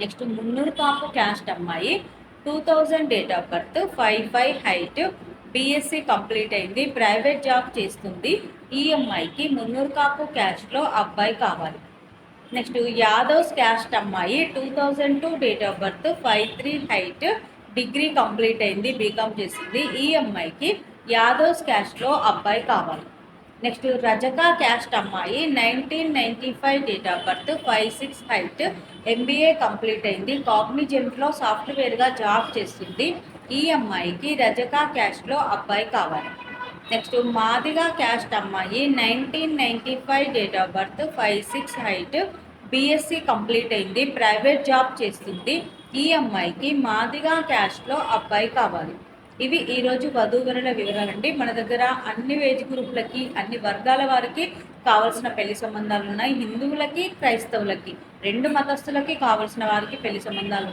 Next Munnuru Kapu caste అమ్మాయి. Two thousand date of birth five five height BSc complete అయింది. Private job చేస్తుంది. ఈ అమ్మాయికి మున్నూరు కాపు క్యాస్ట్లో అబ్బాయి కావాలి. నెక్స్ట్ యాదవ్స్ క్యాస్ట్ అమ్మాయి two thousand two date of birth five three height degree complete అయింది బీకామ్ చేసింది. ఈ అమ్మాయికి యాదవ్స్ క్యాస్ట్లో అబ్బాయి కావాలి. నెక్స్ట్ రజకా క్యాస్ట్ అమ్మాయి nineteen ninety five date of birth five six height MBA complete అయింది. కాగ్నిజెంట్లో సాఫ్ట్వేర్గా జాబ్ చేస్తుంది. ఈ అమ్మాయికి రజకా క్యాస్ట్లో అబ్బాయి కావాలి. నెక్స్ట్ మాదిగా క్యాస్ట్ అమ్మాయి nineteen ninety five date of birth five six height BSc complete అయింది. ప్రైవేట్ జాబ్ చేస్తుంది. ఈ అమ్మాయికి మాదిగా క్యాస్ట్లో అబ్బాయి కావాలి. ఇవి ఈరోజు వధూవరుల వివరాలండి. మన దగ్గర అన్ని వేజ్ గ్రూపులకి అన్ని వర్గాల వారికి కావలసిన పెళ్ళి సంబంధాలు ఉన్నాయి. హిందువులకి క్రైస్తవులకి. రెండు మతస్థులకి కావలసిన వారికి పెళ్ళి సంబంధాలు